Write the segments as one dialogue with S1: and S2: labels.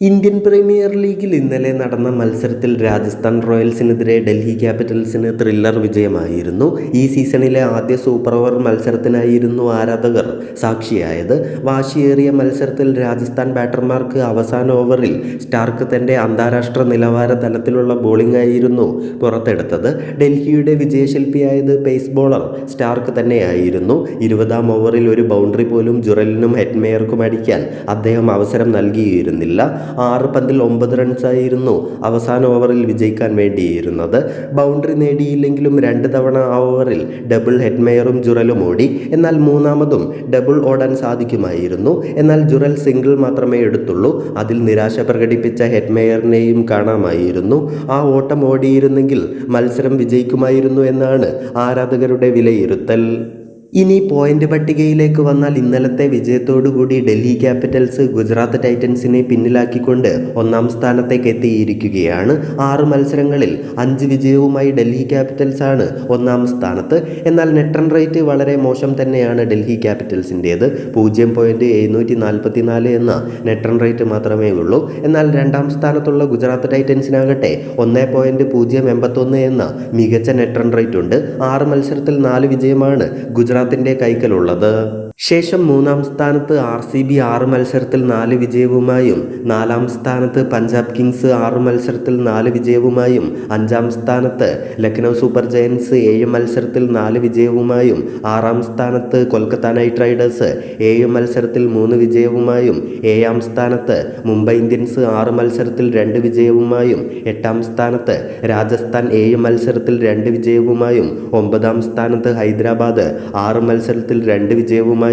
S1: Indian premier ലീഗിൽ ഇന്നലെ നടന്ന മത്സരത്തിൽ രാജസ്ഥാൻ റോയൽസിനെതിരെ ഡൽഹി ക്യാപിറ്റൽസിന് ത്രില്ലർ വിജയമായിരുന്നു. ഈ സീസണിലെ ആദ്യ സൂപ്പർ ഓവർ മത്സരത്തിനായിരുന്നു ആരാധകർ സാക്ഷിയായത്. വാശിയേറിയ മത്സരത്തിൽ രാജസ്ഥാൻ ബാറ്റർമാർക്ക് അവസാന ഓവറിൽ സ്റ്റാർക്ക് തന്റെ അന്താരാഷ്ട്ര നിലവാര തലത്തിലുള്ള ബോളിംഗ് ആയിരുന്നു പുറത്തെടുത്തത്. ഡൽഹിയുടെ വിജയശില്പിയായത് പേസ് ബോളർ സ്റ്റാർക്ക് തന്നെയായിരുന്നു. ഇരുപതാം ഓവറിൽ ഒരു ബൗണ്ടറി പോലും ജുറലിനും ഹെറ്റ്മെയർക്കും അടിക്കാൻ അദ്ദേഹം അവസരം നൽകിയിരുന്നില്ല. ആറ് പന്തിൽ ഒമ്പത് റൺസായിരുന്നു അവസാന ഓവറിൽ വിജയിക്കാൻ വേണ്ടിയിരുന്നത്. ബൗണ്ടറി നേടിയില്ലെങ്കിലും രണ്ട് തവണ ആ ഓവറിൽ ഡബിൾ ഹെഡ്മെയറും ജുറലും ഓടി. എന്നാൽ മൂന്നാമതും ഡബിൾ ഓടാൻ സാധിക്കുമായിരുന്നു. എന്നാൽ ജുറൽ സിംഗിൾ മാത്രമേ എടുത്തുള്ളൂ. അതിൽ നിരാശ പ്രകടിപ്പിച്ച ഹെഡ്മെയറിനെയും കാണാമായിരുന്നു. ആ ഓട്ടം ഓടിയിരുന്നെങ്കിൽ മത്സരം വിജയിക്കുമായിരുന്നു എന്നാണ് ആരാധകരുടെ വിലയിരുത്തൽ. ഇനി പോയിന്റ് പട്ടികയിലേക്ക് വന്നാൽ ഇന്നലത്തെ വിജയത്തോടുകൂടി ഡൽഹി ക്യാപിറ്റൽസ് ഗുജറാത്ത് ടൈറ്റൻസിനെ പിന്നിലാക്കിക്കൊണ്ട് ഒന്നാം സ്ഥാനത്തേക്ക് എത്തിയിരിക്കുകയാണ്. ആറ് മത്സരങ്ങളിൽ അഞ്ച് വിജയവുമായി ഡൽഹി ക്യാപിറ്റൽസ് ആണ് ഒന്നാം സ്ഥാനത്ത്. എന്നാൽ നെറ്റ് റൺ റേറ്റ് വളരെ മോശം തന്നെയാണ് ഡൽഹി ക്യാപിറ്റൽസിന്റേത് പൂജ്യം പോയിന്റ് എഴുന്നൂറ്റി നാൽപ്പത്തി നാല് എന്ന നെറ്റ് റൺ റേറ്റ് മാത്രമേ ഉള്ളൂ. എന്നാൽ രണ്ടാം സ്ഥാനത്തുള്ള ഗുജറാത്ത് ടൈറ്റൻസിനാകട്ടെ ഒന്ന് പോയിന്റ് പൂജ്യം എൺപത്തൊന്ന് എന്ന മികച്ച നെറ്റ് റൺ റേറ്റ് ഉണ്ട്. ആറ് മത്സരത്തിൽ നാല് വിജയമാണ് ഗുജറാത്തിന്റെ കൈക്കലുള്ളത്? ശേഷം മൂന്നാം സ്ഥാനത്ത് ആർ സി ബി ആറ് മത്സരത്തിൽ നാല് വിജയവുമായും നാലാം സ്ഥാനത്ത് പഞ്ചാബ് കിങ്സ് ആറ് മത്സരത്തിൽ നാല് വിജയവുമായും അഞ്ചാം സ്ഥാനത്ത് ലക്നൗ സൂപ്പർ ജയൻസ് ഏഴ് മത്സരത്തിൽ നാല് വിജയവുമായും ആറാം സ്ഥാനത്ത് കൊൽക്കത്ത നൈറ്റ് റൈഡേഴ്സ് ഏഴ് മത്സരത്തിൽ മൂന്ന് വിജയവുമായും ഏഴാം സ്ഥാനത്ത് മുംബൈ ഇന്ത്യൻസ് ആറ് മത്സരത്തിൽ രണ്ട് വിജയവുമായും എട്ടാം സ്ഥാനത്ത് രാജസ്ഥാൻ ഏഴ് മത്സരത്തിൽ രണ്ട് വിജയവുമായും ഒമ്പതാം സ്ഥാനത്ത് ഹൈദരാബാദ് ആറ് മത്സരത്തിൽ രണ്ട് വിജയവുമായും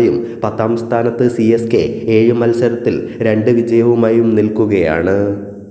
S1: പത്താം സ്ഥാനത്ത് സി എസ് കെ ഏഴ് മത്സരത്തിൽ രണ്ട് വിജയവുമായും നിൽക്കുകയാണ്.